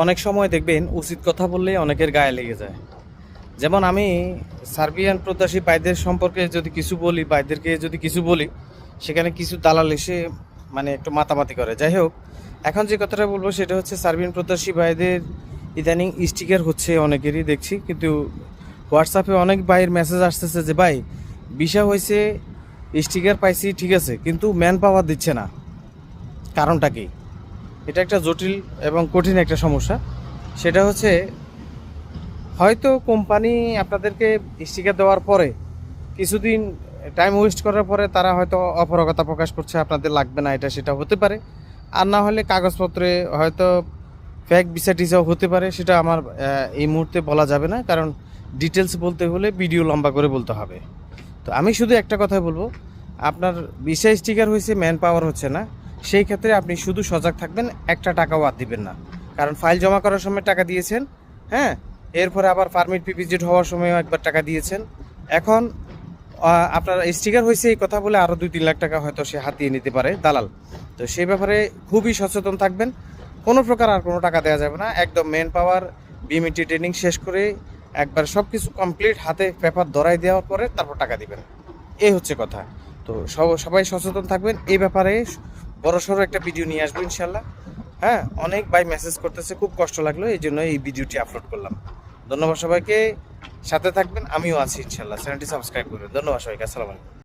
অনেক সময় দেখবেন উচিত কথা বললে অনেকের গায়ে লেগে যায়। যেমন আমি সার্বিয়ান প্রত্যাশী ভাইদের সম্পর্কে যদি কিছু বলি, ভাইদেরকে যদি কিছু বলি, সেখানে কিছু দালাল এসে মানে একটু মাতামাতি করে। যাই হোক, এখন যে কথাটা বলব সেটা হচ্ছে সার্বিয়ান প্রত্যাশী ভাইদের ইদানিং স্টিকার হচ্ছে অনেকেরই দেখছি, কিন্তু হোয়াটসঅ্যাপে অনেক ভাইয়ের মেসেজ আসতেছে যে, ভাই বিষয় হয়েছে স্টিকার পাইছি, ঠিক আছে, কিন্তু ম্যান পাওয়ার দিচ্ছে না। কারণটা কি? এটা একটা জটিল এবং কঠিন একটা সমস্যা। সেটা হচ্ছে, হয়তো কোম্পানি আপনাদেরকে স্টিকার দেওয়ার পরে কিছুদিন টাইম ওয়েস্ট করার পরে তারা হয়তো অপরগতা প্রকাশ করছে, আপনাদের লাগবে না, এটা সেটা হতে পারে। আর না হলে কাগজপত্রে হয়তো ফ্যাক ভিসা হতে পারে, সেটা আমার এই মুহূর্তে বলা যাবে না, কারণ ডিটেলস বলতে হলে ভিডিও লম্বা করে বলতে হবে। তো আমি শুধু একটা কথাই বলব, আপনার ভিসা স্টিকার হয়েছে ম্যান পাওয়ার হচ্ছে না। সেই ক্ষেত্রে আপনি শুধু সজাগ থাকবেন, একটা টাকাও আর দিবেন না। কারণ ফাইল জমা করার সময় টাকা দিয়েছেন হ্যাঁ? এরপরে আবার পারমিট পিপিজেড হওয়ার সময়ও একবার টাকা দিয়েছেন। এখন আপনার স্টিকার হয়েছে এই কথা বলে আরও দুই তিন লাখ টাকা হয়তো সে হাতিয়ে নিতে পারে, দালাল। তো সেই ব্যাপারে খুবই সচেতন থাকবেন। কোনো প্রকার আর কোনো টাকা দেওয়া যাবে না। একদম মেন পাওয়ার বিএমইটি ট্রেনিং শেষ করে একবার সব কিছু কমপ্লিট হাতে পেপার ধরাই দেওয়ার পরে তারপর টাকা দিবেন। এই হচ্ছে কথা। তো সব- সবাই সচেতন থাকবেন। এই ব্যাপারে বড় সড়ো একটা ভিডিও নিয়ে আসব ইনশাল্লাহ হ্যাঁ অনেক ভাই মেসেজ করতেছে, খুব কষ্ট লাগল, এই জন্য এই ভিডিওটি আপলোড করলাম। ধন্যবাদ সবাইকে, সাথে থাকবেন, আমিও আছি ইনশাল্লাহ চ্যানেলটি সাবস্ক্রাইব করবেন। ধন্যবাদ সবাইকে, আসসালামু আলাইকুম।